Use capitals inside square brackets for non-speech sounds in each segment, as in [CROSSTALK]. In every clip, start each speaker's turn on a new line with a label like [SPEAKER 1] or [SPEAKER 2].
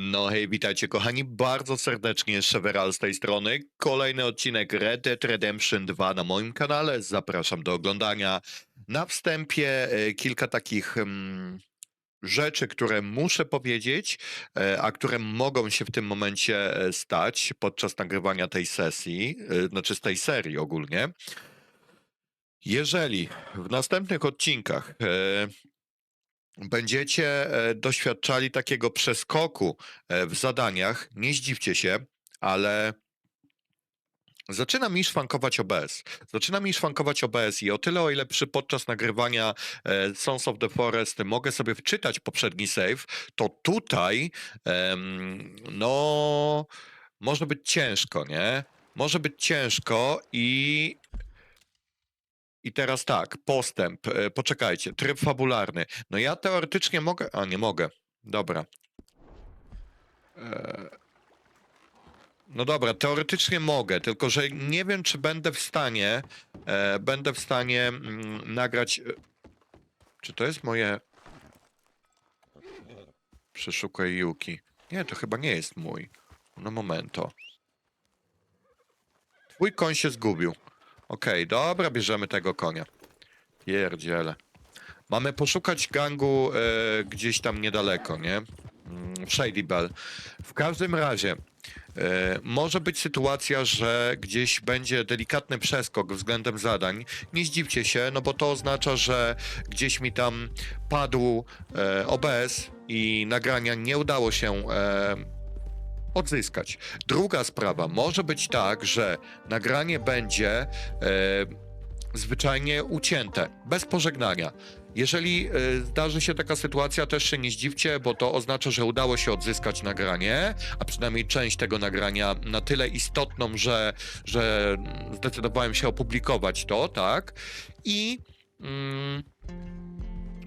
[SPEAKER 1] No hej, witajcie kochani bardzo serdecznie, Szeweral z tej strony. Kolejny odcinek Red Dead Redemption 2 na moim kanale, zapraszam do oglądania. Na wstępie e, kilka takich mm, rzeczy, które muszę powiedzieć, e, a które mogą się w tym momencie e, stać podczas nagrywania tej sesji, znaczy z tej serii ogólnie. Jeżeli w następnych odcinkach będziecie e, doświadczali takiego przeskoku e, w zadaniach, nie zdziwcie się, ale zaczyna mi szwankować OBS. Zaczyna mi szwankować OBS i o tyle, o ile przy podczas nagrywania e, Sons of the Forest mogę sobie wczytać poprzedni save, to tutaj no może być ciężko, nie? Może być ciężko i i teraz tak, postęp. e, Poczekajcie, tryb fabularny. No ja teoretycznie mogę. A nie mogę. Dobra. E, No dobra, teoretycznie mogę, tylko że nie wiem, czy będę w stanie. E, będę w stanie mm, nagrać. Czy to jest moje. Przeszukaj Yuki. Nie, to chyba nie jest mój. No momento. Twój koń się zgubił. Okej, dobra, bierzemy tego konia. Pierdziele. Mamy poszukać gangu e, gdzieś tam niedaleko, nie? Mm, Shady Bell. W każdym razie e, może być sytuacja, że gdzieś będzie delikatny przeskok względem zadań. Nie zdziwcie się, no bo to oznacza, że gdzieś mi tam padł e, OBS i nagrania nie udało się e, odzyskać. Druga sprawa, może być tak, że nagranie będzie e, zwyczajnie ucięte, bez pożegnania. Jeżeli e, zdarzy się taka sytuacja, też się nie zdziwcie, bo to oznacza, że udało się odzyskać nagranie, a przynajmniej część tego nagrania na tyle istotną, że, że zdecydowałem się opublikować to, tak? I mm,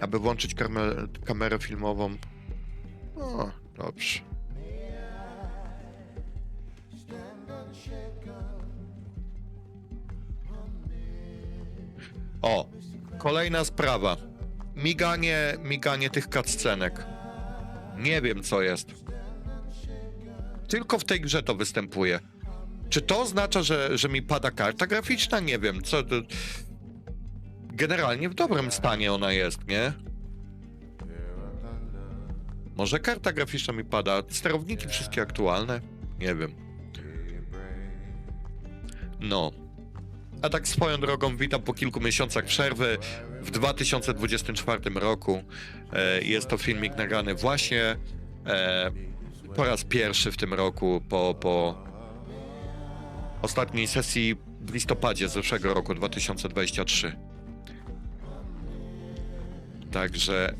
[SPEAKER 1] aby włączyć kamerę, kamerę filmową. O, dobrze. O, kolejna sprawa. Miganie, miganie tych cutscenek. Nie wiem, co jest. Tylko w tej grze to występuje. Czy to oznacza, że, że mi pada karta graficzna? Nie wiem, co... Generalnie w dobrym stanie ona jest, nie? Może karta graficzna mi pada? Sterowniki wszystkie aktualne? Nie wiem. No. A tak swoją drogą witam po kilku miesiącach przerwy w 2024 roku. E, jest to filmik nagrany właśnie e, po raz pierwszy w tym roku po, po ostatniej sesji w listopadzie zeszłego roku 2023. Także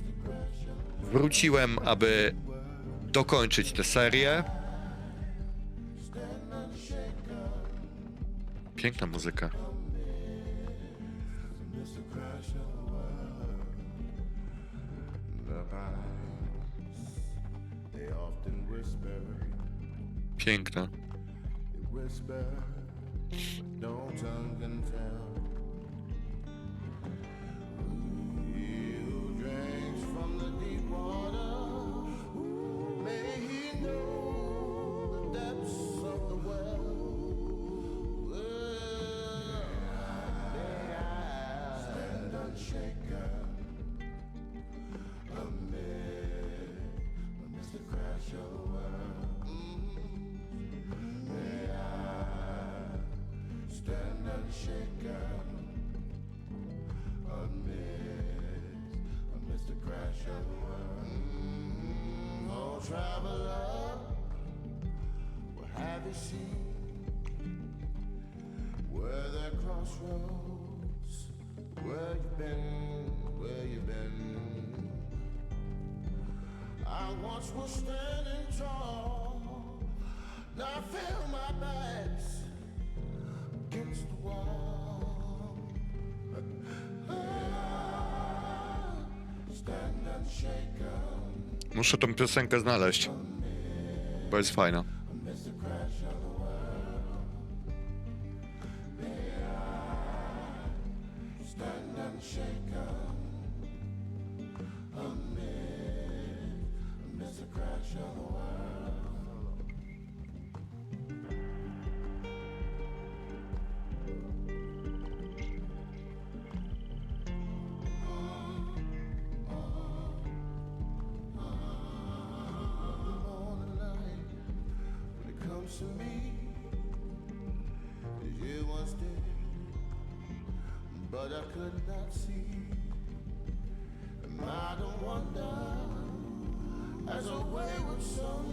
[SPEAKER 1] wróciłem, aby dokończyć tę serię. Piękna muzyka. Piękna.
[SPEAKER 2] Traveler, what have you seen? Where the crossroads, where you been, where you been? I once was standing
[SPEAKER 1] Muszę tą piosenkę znaleźć, bo jest fajna.
[SPEAKER 2] amidst the crash to me. You once did, but I could not see. Am I the wonder as a wayward son?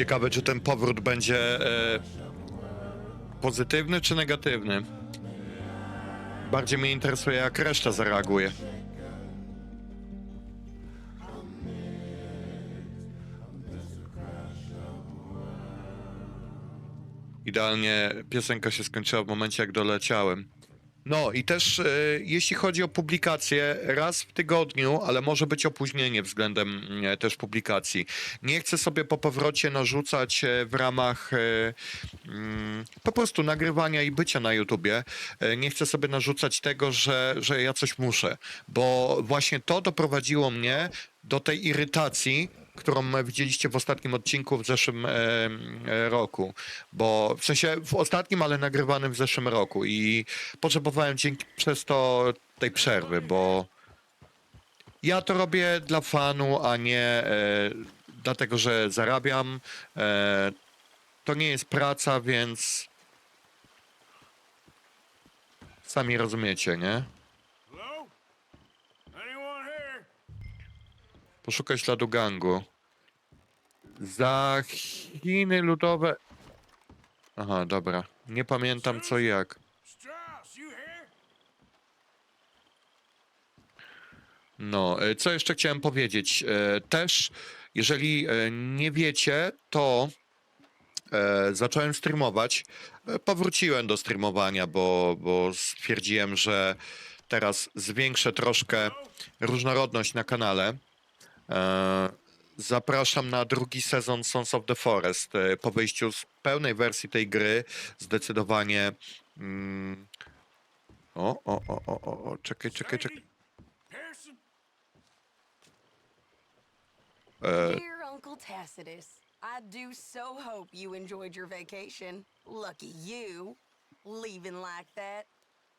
[SPEAKER 1] Ciekawe, czy ten powrót będzie e, pozytywny czy negatywny. Bardziej mnie interesuje, jak reszta zareaguje. Idealnie piosenka się skończyła w momencie, jak doleciałem. No i też e, jeśli chodzi o publikację, raz w tygodniu, ale może być opóźnienie względem e, też publikacji. Nie chcę sobie po powrocie narzucać e, w ramach e, mm, po prostu nagrywania i bycia na YouTubie. E, nie chcę sobie narzucać tego, że, że ja coś muszę, bo właśnie to doprowadziło mnie do tej irytacji, którą widzieliście w ostatnim odcinku w zeszłym roku, bo w sensie w ostatnim, ale nagrywanym w zeszłym roku i potrzebowałem dzięki przez to tej przerwy, bo ja to robię dla fanu, a nie e, dlatego, że zarabiam. E, to nie jest praca, więc sami rozumiecie, nie? Poszukaj śladu gangu. Za Chiny ludowe. Aha, dobra. Nie pamiętam co i jak. No, e, co jeszcze chciałem powiedzieć? E, Też, jeżeli e, nie wiecie, to zacząłem streamować. Powróciłem do streamowania, bo, bo stwierdziłem, że teraz zwiększę troszkę różnorodność na kanale. E, Zapraszam na drugi sezon Sons of the Forest. E, Po wyjściu z pełnej wersji tej gry zdecydowanie. Mm, o, o, o, o, o, o, czekaj, czekaj, czekaj.
[SPEAKER 3] Harrison?
[SPEAKER 4] Dear Uncle Tacitus, I do so hope you enjoyed your vacation. Lucky you, leaving like that.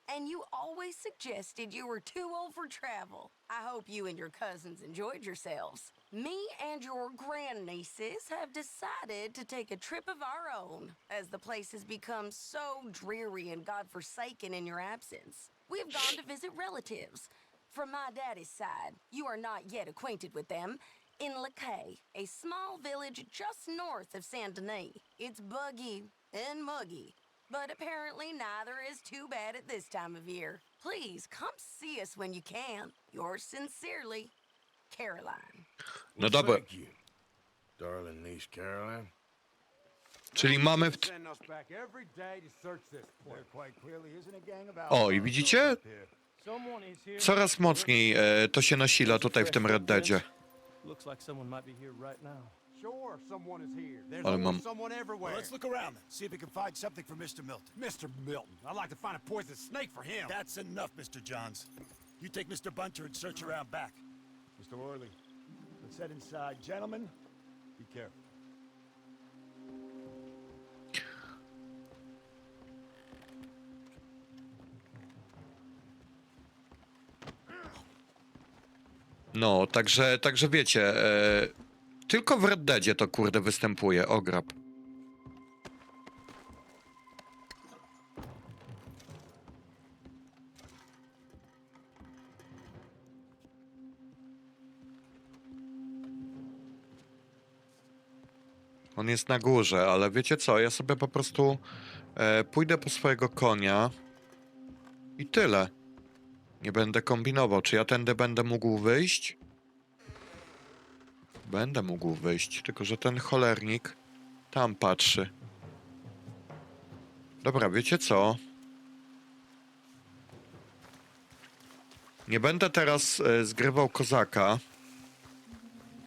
[SPEAKER 4] And you always suggested you were too old for travel. I hope you and your cousins enjoyed yourselves. Me and your grandnieces have decided to take a trip of our own, as the place has become so dreary and godforsaken in your absence. We've gone to visit relatives. From my daddy's side, you are not yet acquainted with them, in Lacaille, a small village just north of Saint Denis. It's buggy and muggy, but apparently neither is too bad at this time of year. Please come see us when you can. Yours sincerely, Caroline.
[SPEAKER 1] No dobra,
[SPEAKER 3] Thank you, darling niece Caroline.
[SPEAKER 1] czyli mamy w... t-
[SPEAKER 5] Send us back every day to search this place.
[SPEAKER 6] There quite clearly isn't a gang of
[SPEAKER 1] O, i widzicie?
[SPEAKER 6] up here.
[SPEAKER 5] Someone is here.
[SPEAKER 1] Coraz mocniej e, to się nasila tutaj w tym Red Deadzie.
[SPEAKER 7] Looks like someone might be here right now.
[SPEAKER 5] Sure, someone is here. There's
[SPEAKER 1] Ale
[SPEAKER 5] always
[SPEAKER 1] mam-
[SPEAKER 5] someone
[SPEAKER 6] Well,
[SPEAKER 5] everywhere.
[SPEAKER 6] let's look around then. See if we can find something for Mr. Milton.
[SPEAKER 5] Mr. Milton, I'd like to find a poisonous snake for him.
[SPEAKER 6] That's enough, Mr. Johns. You take Mr. Bunter and search around back. Mr. Orley, let's head inside. Gentlemen, be careful.
[SPEAKER 1] No, także, także wiecie, e, tylko w Red Deadzie to kurde występuje, ograb. On jest na górze, ale wiecie co? Ja sobie po prostu e, pójdę po swojego konia i tyle. Nie będę kombinował. Czy ja tędy będę mógł wyjść? Będę mógł wyjść, tylko że ten cholernik tam patrzy. Dobra, wiecie co? Nie będę teraz e, zgrywał kozaka,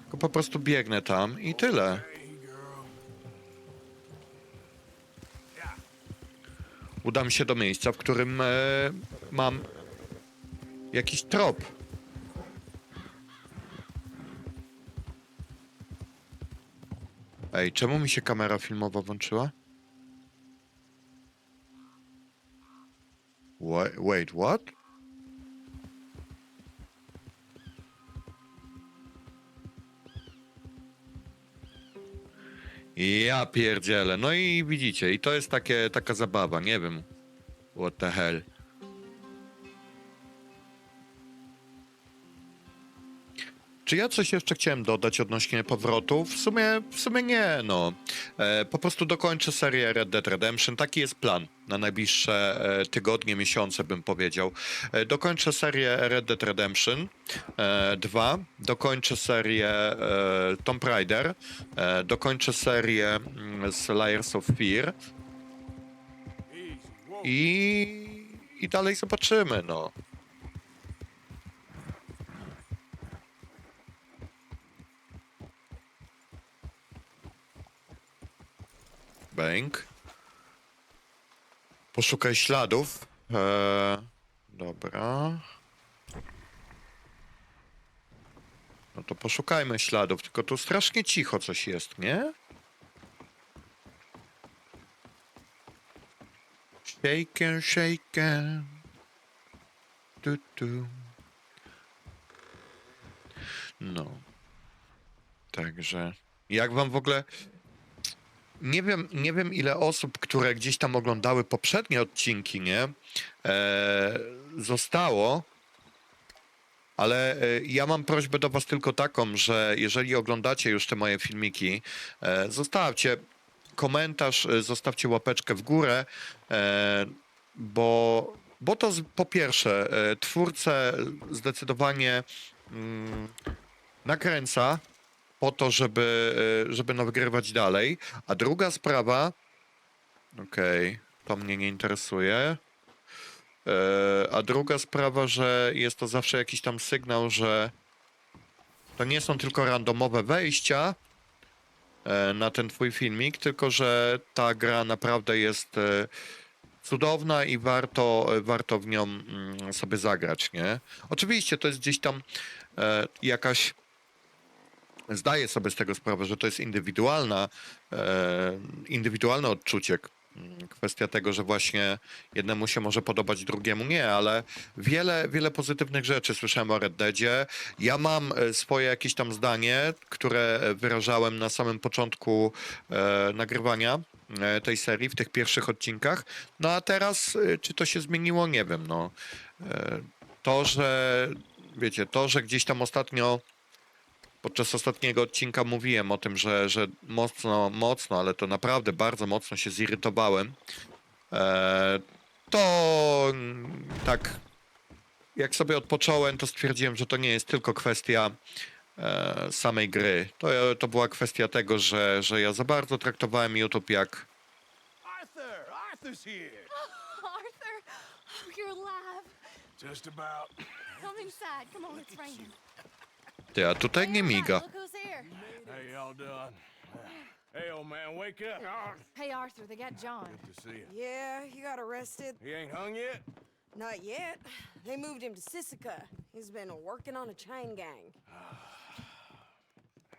[SPEAKER 1] tylko po prostu biegnę tam i tyle. Udam się do miejsca, w którym e, mam jakiś trop. Ej, czemu mi się kamera filmowa włączyła? Wait, wait what? Ja pierdzielę. No i widzicie, i to jest takie, taka zabawa, nie wiem. What the hell. Czy ja coś jeszcze chciałem dodać odnośnie powrotu? W sumie, w sumie nie, no. E, po prostu dokończę serię Red Dead Redemption. Taki jest plan na najbliższe e, tygodnie, miesiące, bym powiedział. E, dokończę serię Red Dead Redemption e, 2. Dokończę serię e, Tomb Raider. E, dokończę serię mm, z Layers of Fear. I, I dalej zobaczymy, no. Bęk. Poszukaj śladów. Eee, dobra. No to poszukajmy śladów, tylko tu strasznie cicho coś jest, nie? Shaken, shaken. Tu, tu. No. Także. Jak wam w ogóle. Nie wiem, nie wiem ile osób, które gdzieś tam oglądały poprzednie odcinki, nie? E, zostało. Ale e, ja mam prośbę do Was tylko taką, że jeżeli oglądacie już te moje filmiki, e, zostawcie komentarz, e, zostawcie łapeczkę w górę, e, bo, bo to z, po pierwsze e, twórcę zdecydowanie mm, nakręca po to, żeby, e, żeby nagrywać dalej, a druga sprawa, okej, to mnie nie interesuje, E, A druga sprawa, że jest to zawsze jakiś tam sygnał, że to nie są tylko randomowe wejścia e, na ten twój filmik, tylko że ta gra naprawdę jest cudowna i warto, warto w nią mm, sobie zagrać, nie? Oczywiście to jest gdzieś tam jakaś zdaję sobie z tego sprawę, że to jest indywidualna, e, indywidualne odczucie. Kwestia tego, że właśnie jednemu się może podobać, drugiemu nie, ale wiele, wiele pozytywnych rzeczy słyszałem o Red Deadzie. Ja mam e, swoje jakieś tam zdanie, które wyrażałem na samym początku e, nagrywania e, tej serii, w tych pierwszych odcinkach. No a teraz, czy to się zmieniło, nie wiem. No. E, to, że wiecie, to, że gdzieś tam ostatnio podczas ostatniego odcinka mówiłem o tym, że, że mocno, mocno, ale to naprawdę bardzo mocno się zirytowałem. E, to tak, jak sobie odpocząłem, to stwierdziłem, że to nie jest tylko kwestia e, samej gry. To, to była kwestia tego, że, że ja za bardzo traktowałem YouTube jak
[SPEAKER 6] Arthur! Arthur's here! [LAUGHS]
[SPEAKER 8] Arthur, oh, you're alive.
[SPEAKER 3] Just about.
[SPEAKER 8] Come inside. Come on, it's raining.
[SPEAKER 1] Ty, a tutaj nie miga.
[SPEAKER 8] Look who's here.
[SPEAKER 3] How y'all doing? Hey, old man, wake up.
[SPEAKER 8] Hey, Arthur, they got John.
[SPEAKER 3] Good to see you.
[SPEAKER 4] Yeah, he got arrested.
[SPEAKER 3] He ain't hung yet?
[SPEAKER 4] Not yet. They moved him to Sisika. He's been working on a chain gang.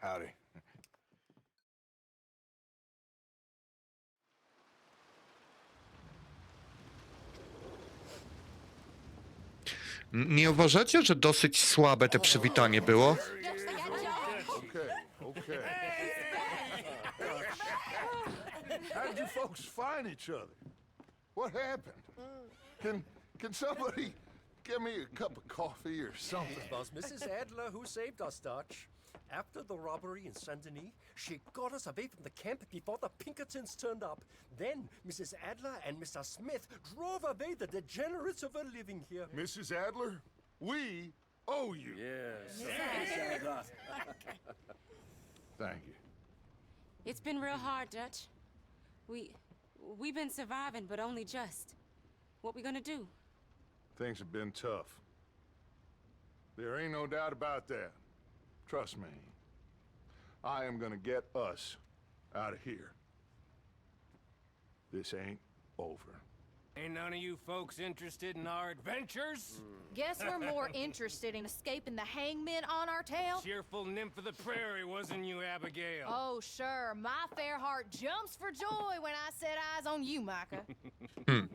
[SPEAKER 3] Howdy.
[SPEAKER 1] Nie uważacie, że dosyć słabe te przywitanie było?
[SPEAKER 8] Yes, they got John.
[SPEAKER 2] Okay, okay. How did you folks find each other? What happened? Can can somebody give me a cup of coffee or something?
[SPEAKER 7] was Mrs. Adler who saved us, Dutch. After the robbery in Saint Denis, she got us away from the camp before the Pinkertons turned up. Then Mrs. Adler and Mr. Smith drove away the degenerates of a living here.
[SPEAKER 2] Mrs. Adler, we owe you.
[SPEAKER 7] Yes. [LAUGHS]
[SPEAKER 2] Thank you.
[SPEAKER 9] It's been real hard, Dutch. We we've been surviving, but only just. What we gonna do?
[SPEAKER 2] Things have been tough. There ain't no doubt about that. Trust me. I am gonna get us out of here. This ain't over.
[SPEAKER 3] Ain't none of you folks interested in our adventures? Hmm.
[SPEAKER 8] Guess we're more interested in escaping the hangman on our tail?
[SPEAKER 3] Cheerful nymph of the prairie, wasn't you, Abigail?
[SPEAKER 8] Oh, sure. My fair heart jumps for joy when I set eyes on you, Micah. [LAUGHS]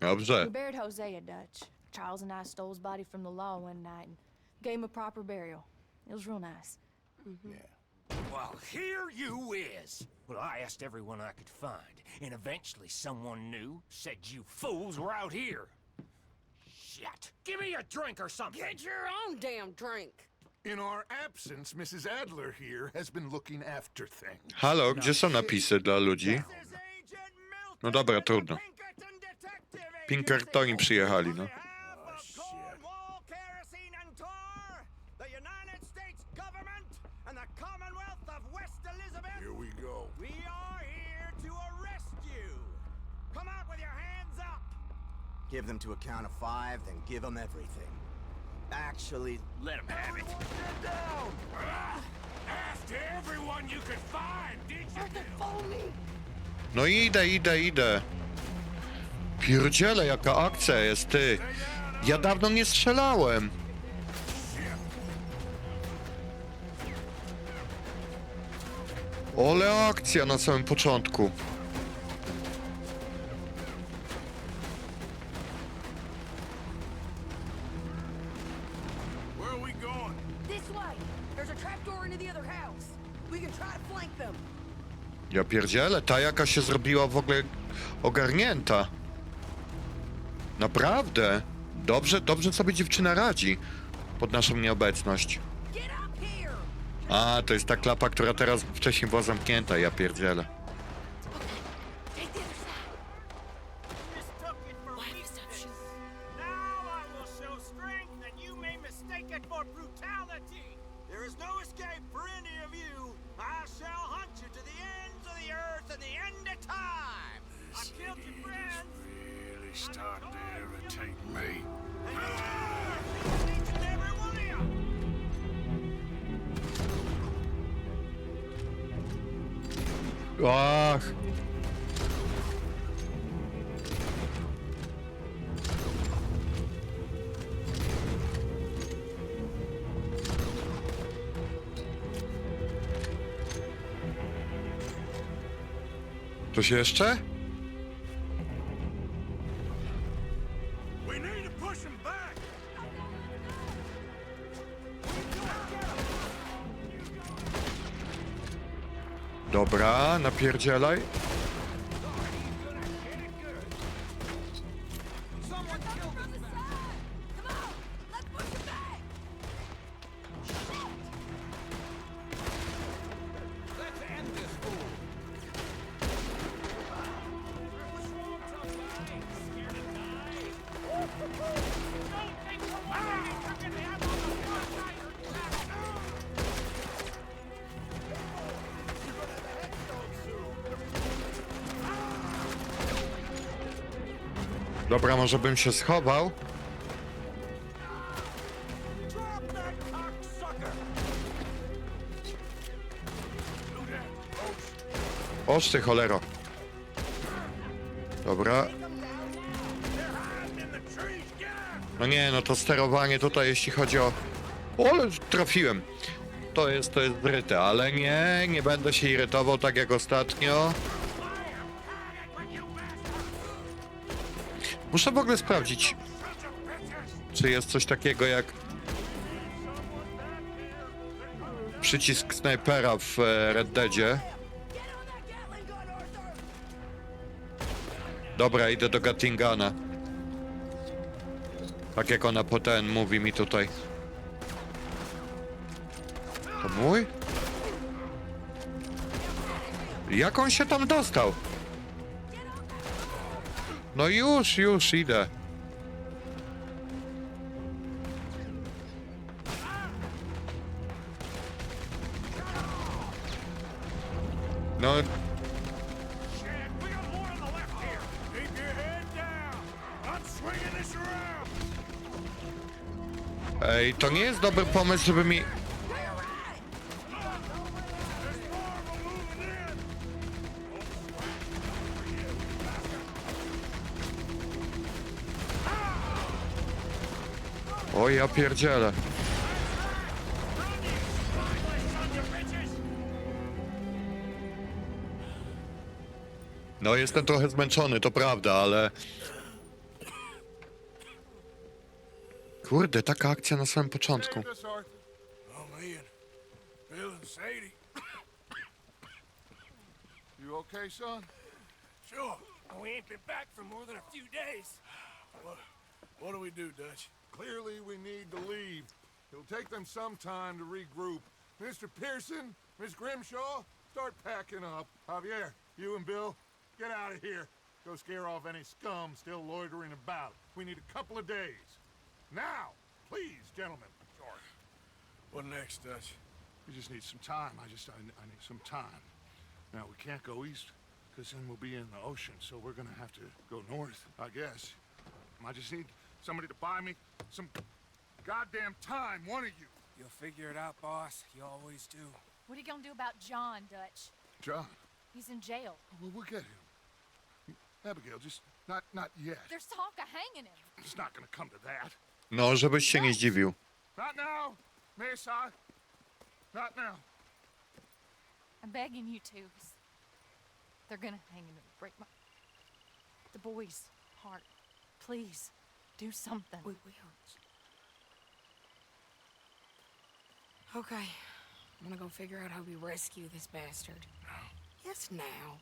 [SPEAKER 1] Dobrze.
[SPEAKER 8] We buried Hosea, Dutch. Charles and I stole his body from the law one night and gave him a proper burial. It was real nice. Mm-hmm. yeah.
[SPEAKER 10] Well, here you is. Well, I asked everyone I could find, and eventually someone knew, said you fools were out here. Shit. Give me a drink or something.
[SPEAKER 4] Get your own damn drink.
[SPEAKER 2] In our absence, Mrs. Adler here has been looking after things.
[SPEAKER 1] Halo, gdzie są napisy dla ludzi? No dobra, trudno. Pinkertoni przyjechali, no.
[SPEAKER 11] Give them to a count of five, then give them everything. Actually,
[SPEAKER 10] Let him have it.
[SPEAKER 5] Get down.
[SPEAKER 3] After everyone you could find, did you?
[SPEAKER 4] Arthur, follow me.
[SPEAKER 1] No idę, idę, idę. Pierdziele, jaka akcja jest, ty. Ja dawno nie strzelałem. Ole akcja na samym początku. Ja pierdzielę, ta jaka się zrobiła w ogóle ogarnięta. Naprawdę. Dobrze, dobrze sobie dziewczyna radzi pod naszą nieobecność. A, to jest ta klapa, która teraz wcześniej była zamknięta, ja pierdzielę.
[SPEAKER 5] Killed your friends.
[SPEAKER 2] Really starting to irritate me.
[SPEAKER 5] And you are each and every one of you.
[SPEAKER 1] Ach. Coś jeszcze? Dobra, napierdzielaj. Może bym się schował. Oż ty cholero. Dobra. No nie, no to sterowanie tutaj, jeśli chodzi o... O, trafiłem. To jest, to jest zryte, ale nie, nie będę się irytował tak jak ostatnio. Muszę w ogóle sprawdzić, czy jest coś takiego jak przycisk snajpera w e, Red Deadzie. Dobra, idę do Gattingana. Tak jak ona potem mówi mi tutaj. To mój? Jak on się tam dostał? No już, już idę. No, ej, to nie jest dobry pomysł, żeby mi... O, ja pierdzielę. No, jestem trochę zmęczony, to prawda, ale... Kurde, taka akcja na samym początku.
[SPEAKER 12] You okay, son?
[SPEAKER 3] Sure. We ain't been back for more than a few days. What, what do we do, Dutch?
[SPEAKER 12] Clearly, we need to leave. It'll take them some time to regroup. Mr. Pearson, Miss Grimshaw, start packing up. Javier, you and Bill, get out of here. Go scare off any scum still loitering about. We need a couple of days. Now, please, gentlemen. Sorry.
[SPEAKER 3] What next, Dutch?
[SPEAKER 12] We just need some time. I just, I, I need some time. Now, we can't go east, because then we'll be in the ocean, so we're gonna have to go north, I guess. I just need somebody to buy me some goddamn time, one of you.
[SPEAKER 3] You'll figure it out, boss. You always do.
[SPEAKER 8] What are you gonna do about John, Dutch?
[SPEAKER 12] John,
[SPEAKER 8] He's in jail.
[SPEAKER 12] Oh, well, we'll get him. Abigail, just not, not yet.
[SPEAKER 8] There's talk of hanging him.
[SPEAKER 12] It's not gonna come to that.
[SPEAKER 1] No, żebyś się nie zdziwił.
[SPEAKER 12] Not now, Miss, I... Not now.
[SPEAKER 8] I'm begging you to. He's- They're gonna hang him and break my. The boy's heart. Please, do something.
[SPEAKER 4] We will. Okay. I'm gonna go figure out how we rescue this bastard. Yes, now.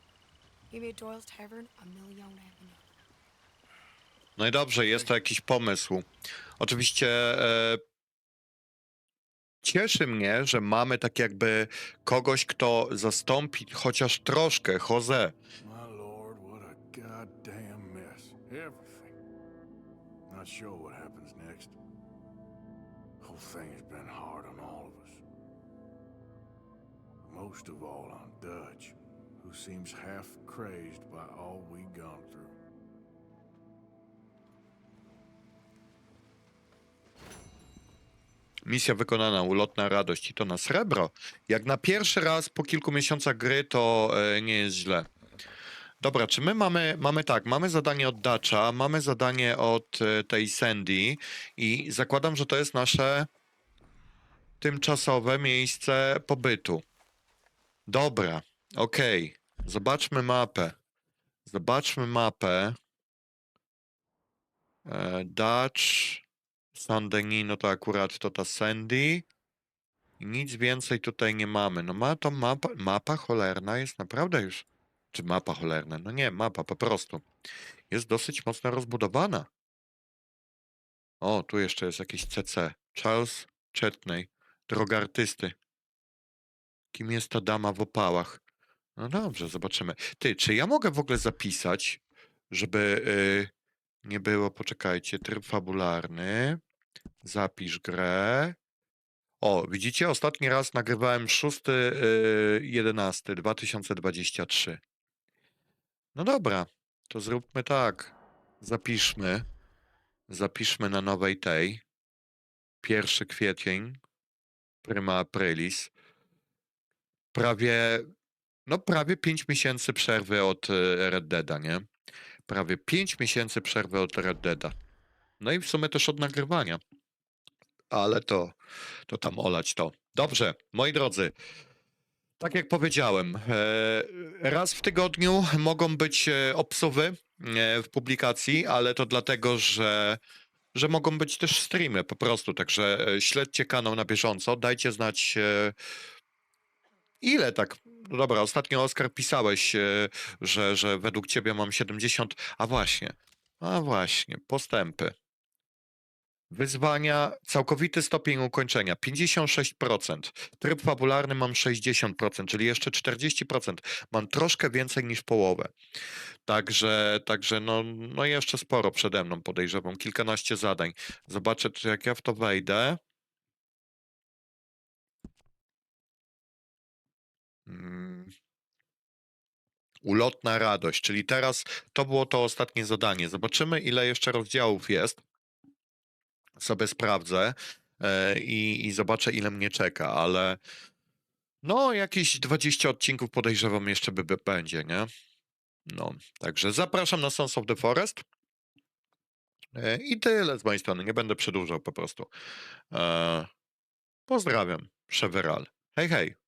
[SPEAKER 4] Give me a Doyle's Tavern, a Million Avenue.
[SPEAKER 1] No i dobrze, jest to jakiś pomysł. Oczywiście e, cieszy mnie, że mamy tak jakby kogoś, kto zastąpi chociaż troszkę Jose.
[SPEAKER 3] Not sure what happens next. Whole thing has been hard on all of us. Most of all on Dutch, who seems half crazed by all we gone through.
[SPEAKER 1] Misja wykonana, ulotna radość i to na srebro. Jak na pierwszy raz po kilku miesiącach gry to e, nie jest źle. Dobra, czy my mamy, mamy tak, mamy zadanie od Dacza, mamy zadanie od e, tej Sandy i zakładam, że to jest nasze tymczasowe miejsce pobytu. Dobra, okej. Zobaczmy mapę. Zobaczmy mapę. E, Dutch, San Denis, no to akurat to ta Sandy. Nic więcej tutaj nie mamy. No ma to mapa, mapa cholerna jest naprawdę już. Czy mapa cholerna? No nie, mapa po prostu. Jest dosyć mocno rozbudowana. O, tu jeszcze jest jakiś CC. Charles Chetney, droga artysty. Kim jest ta dama w opałach? No dobrze, zobaczymy. Ty, czy ja mogę w ogóle zapisać, żeby y, nie było, poczekajcie, tryb fabularny. Zapisz grę. O, widzicie, ostatni raz nagrywałem 6.11.2023. No dobra, to zróbmy tak. Zapiszmy. Zapiszmy na nowej tej. 1 kwiecień. Prima aprilis. Prawie, no prawie 5 miesięcy przerwy od e, Red Deada, nie? Prawie 5 miesięcy przerwy od Red Deada. No i w sumie też od nagrywania. Ale to, to tam olać to. Dobrze, moi drodzy. Tak jak powiedziałem, e, raz w tygodniu mogą być e, obsuwy e, w publikacji, ale to dlatego, że, że mogą być też streamy po prostu. Także śledźcie kanał na bieżąco, dajcie znać ile tak. No dobra, ostatnio Oskar pisałeś, że, że według ciebie mam 70, a właśnie, a właśnie, postępy. Wyzwania, całkowity stopień ukończenia 56%. Tryb fabularny mam 60%, czyli jeszcze 40%. Mam troszkę więcej niż połowę. Także, także no, no jeszcze sporo przede mną podejrzewam, kilkanaście zadań. Zobaczę, czy jak ja w to wejdę. Mm. Ulotna radość, czyli teraz to było to ostatnie zadanie. Zobaczymy, ile jeszcze rozdziałów jest. Sobie sprawdzę e, i, i zobaczę, ile mnie czeka, ale no, jakieś 20 odcinków podejrzewam jeszcze by, by będzie, nie? No, także zapraszam na Sons of the Forest. E, I tyle z mojej strony, nie będę przedłużał po prostu. E, pozdrawiam, Cheveral. Hej, hej.